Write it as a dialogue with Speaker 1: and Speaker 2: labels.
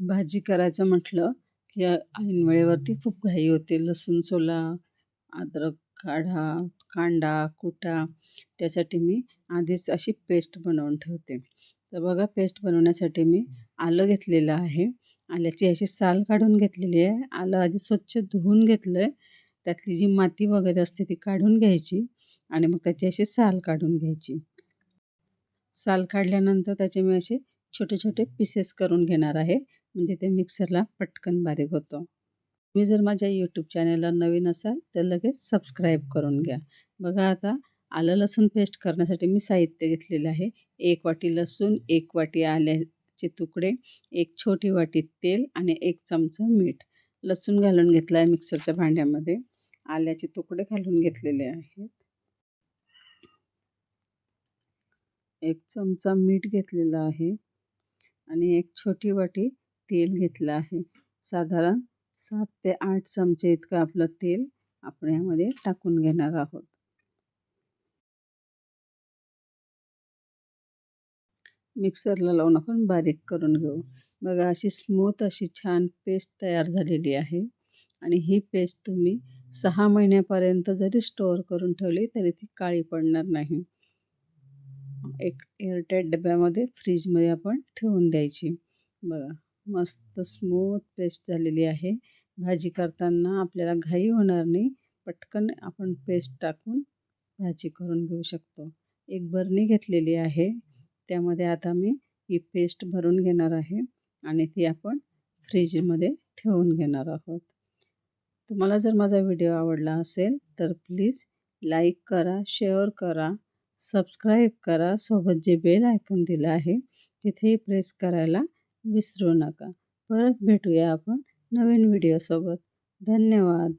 Speaker 1: भाजी करायचं म्हटलं की ऐन वेळेवरती खूप घाई होते. लसूण सोला, अद्रक काढा, कांदा कुटा. त्यासाठी मी आधीच अशी पेस्ट बनवून ठेवते. तर बघा पेस्ट बनवण्यासाठी मी आलं घेतलेलं आहे. आल्याची अशी साल काढून घेतलेली आहे. आलं आधी स्वच्छ धुवून घेतलं आहे. त्यातली जी माती वगैरे असते ती काढून घ्यायची आणि मग त्याची अशी साल काढून घ्यायची. साल काढल्यानंतर त्याचे मी असे छोटे-छोटे पीसेस करून घेणार आहे. म्हणजे ते मिक्सरला पटकन बारीक होतं. तुम्ही जर माझ्या यूट्यूब चॅनलला नवीन असाल तर लगेच सबस्क्राईब करून घ्या. बघा आता आलं लसूण पेस्ट करण्यासाठी मी साहित्य घेतलेलं आहे. एक वाटी लसूण, एक वाटी आल्याचे तुकडे, एक छोटी वाटी तेल आणि एक चमचा मीठ. लसूण घालून घेतला आहे मिक्सरच्या भांड्यामध्ये. आल्याचे तुकडे घालून घेतलेले आहेत. एक चमचा मीठ घेतलेला आहे आणि एक छोटी वाटी तेल घेतलं आहे. साधारण सात ते आठ चमचे इतकं आपलं तेल आपण यामध्ये टाकून घेणार आहोत. मिक्सरला लावून आपण बारीक करून घेऊ. बघा अशी स्मूथ अशी छान पेस्ट तयार झालेली आहे आणि ही पेस्ट तुम्ही सहा महिन्यापर्यंत जरी स्टोअर करून ठेवली तरी ती काळी पडणार नाही. एक एअरटाईट डब्यामध्ये फ्रीजमध्ये आपण ठेवून द्यायची. बघा मस्त स्मूथ पेस्ट झालेली आहे. भाजी करताना आपल्याला घाई होणार नाही. पटकन आपण पेस्ट टाकून भाजी करून घेऊ शकतो. एक बरणी घेतलेली आहे. त्यामध्ये आता मी ही पेस्ट भरून घेणार आहे आणि ती आपण फ्रीजमध्ये ठेवून घेणार आहोत. तुम्हाला जर माझा व्हिडिओ आवडला असेल तर प्लीज लाईक करा, शेअर करा, सबस्क्राईब करा. सोबत जे बेल आयकॉन दिलं आहे तिथेही प्रेस करायला विसरू नका. परत भेटूया आपण नवीन व्हिडिओसोबत. धन्यवाद.